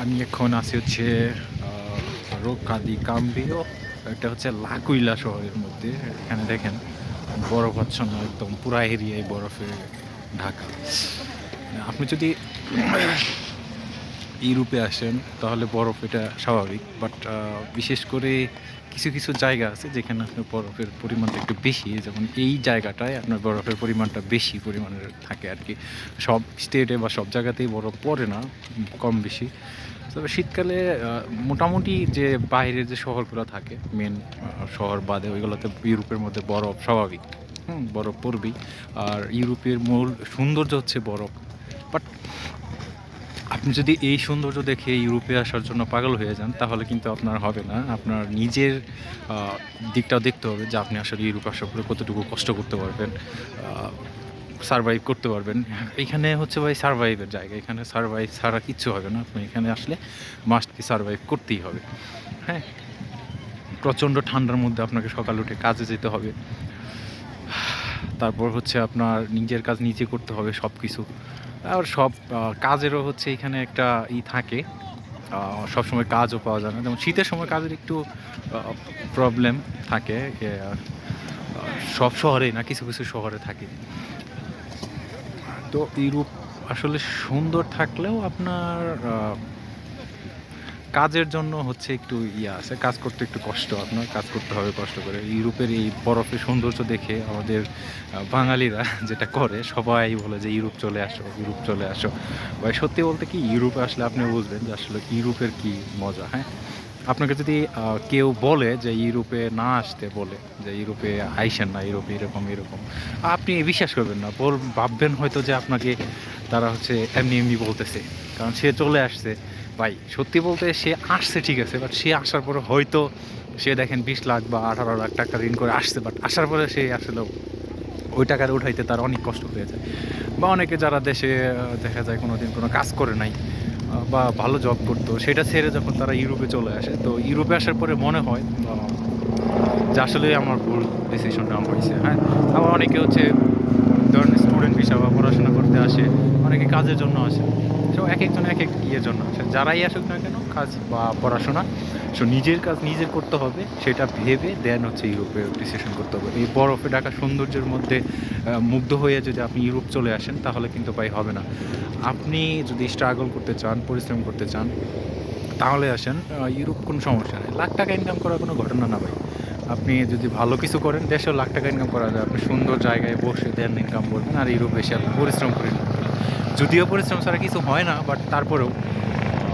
আমি এখন আসি হচ্ছে রোকাদি কাম্বিও। এটা হচ্ছে লাকুইলা শহরের মধ্যে, এখানে দেখেন, বরফ বরফাচ্ছন্ন একদম পুরা এরিয়ায় বরফে ঢাকা। আপনি যদি ইউরোপে আসেন, তাহলে বরফ এটা স্বাভাবিক। বাট বিশেষ করে কিছু কিছু জায়গা আছে যেখানে আপনার বরফের পরিমাণটা একটু বেশি। যেমন এই জায়গাটায় আপনার বরফের পরিমাণটা বেশি পরিমাণের থাকে আর কি। সব স্টেটে বা সব জায়গাতেই বরফ পড়ে না, কম বেশি। তবে শীতকালে মোটামুটি যে বাইরের যে শহরগুলো থাকে মেন শহর বাদে ওইগুলোতে ইউরোপের মধ্যে বরফ স্বাভাবিক। হুম, বরফ পড়বেই। আর ইউরোপের মূল সৌন্দর্য হচ্ছে বরফ। বাট আপনি যদি এই সৌন্দর্য দেখে ইউরোপে আসার জন্য পাগল হয়ে যান, তাহলে কিন্তু আপনার হবে না। আপনার নিজের দিকটাও দেখতে হবে যে আপনি আসলে ইউরোপ আসার পরে কতটুকু কষ্ট করতে পারবেন সারভাইভ করতে পারবেন। এখানে হচ্ছে ভাই সারভাইভের জায়গা। এখানে সারভাইভ ছাড়া কিচ্ছু হবে না। আপনি এখানে আসলে মাস্ট কি সারভাইভ করতেই হবে। হ্যাঁ? প্রচণ্ড ঠান্ডার মধ্যে আপনাকে সকাল উঠে কাজে যেতে হবে। তারপর হচ্ছে আপনার নিজের কাজ নিজে করতে হবে সব কিছু আর সব কাজেরও হচ্ছে এখানে একটা ই থাকে। সব সময় কাজও পাওয়া যায় না। যেমন শীতের সময় কাজের একটু প্রবলেম থাকে। সব শহরেই না, কিছু কিছু শহরে থাকে। তো ইউরোপ আসলে সুন্দর থাকলেও আপনার কাজের জন্য হচ্ছে একটু ইয়ে আছে, কাজ করতে একটু কষ্ট আপনার, কাজ করতে হবে কষ্ট করে। ইউরোপের এই বরফের সৌন্দর্য দেখে আমাদের বাঙালিরা যেটা করে, সবাই বলে যে ইউরোপ চলে আসো, ইউরোপ চলে আসো। ভাই, সত্যি বলতে কি, ইউরোপে আসলে আপনি বুঝবেন যে আসলে ইউরোপের কি মজা হ্যাঁ? আপনাকে যদি কেউ বলে যে ইউরোপে না আসতে বলে, যে ইউরোপে আইসেন না, ইউরোপে এরকম এরকম, আপনি বিশ্বাস করবেন না। বল ভাববেন হয়তো যে আপনাকে তারা হচ্ছে এমনি এমনি বলতেছে, কারণ সে চলে আসছে। ভাই, সত্যি বলতে সে আসছে ঠিক আছে বাট সে আসার পরে হয়তো সে দেখেন বিশ লাখ বা আঠারো লাখ টাকা ঋণ করে আসছে বাট আসার পরে সে আসলে ওই টাকার উঠাইতে তার অনেক কষ্ট হয়ে যায় বা অনেকে যারা দেশে দেখা যায় কোনো দিন কোনো কাজ করে নাই বা ভালো জব করতো, সেটা ছেড়ে যখন তারা ইউরোপে চলে আসে, তো ইউরোপে আসার পরে মনে হয় যে আসলে আমার ভুল ডিসিশন নেওয়া হয়েছে হ্যাঁ? আবার অনেকে হচ্ছে, ধরেন স্টুডেন্ট হিসাবে পড়াশোনা করতে আসে, অনেকে কাজের জন্য আসে তো এক একজন এক এক ইয়ের জন্য। আসে যারাই আসুক না কেন, কাজ বা পড়াশোনা, সো নিজের কাজ নিজে করতে হবে, সেটা ভেবে দেন হচ্ছে ইউরোপে ডিসিশন করতে হবে। এই বরফে ঢাকা সৌন্দর্যের মধ্যে মুগ্ধ হয়ে যদি আপনি ইউরোপ চলে আসেন, তাহলে কিন্তু ভাই হবে না। আপনি যদি স্ট্রাগল করতে চান, পরিশ্রম করতে চান, তাহলে আসেন ইউরোপ কোনো সমস্যা নেই। লাখ টাকা ইনকাম করার কোনো ঘটনা না ভাই। আপনি যদি ভালো কিছু করেন, দেশেও লাখ টাকা ইনকাম করা যায়। আপনি সুন্দর জায়গায় বসে দেন ইনকাম করবেন, আর ইউরোপে এসে আপনি পরিশ্রম করে income করবেন। যদিও পরিশ্রম ছাড়া কিছু হয় না বাট তারপরেও।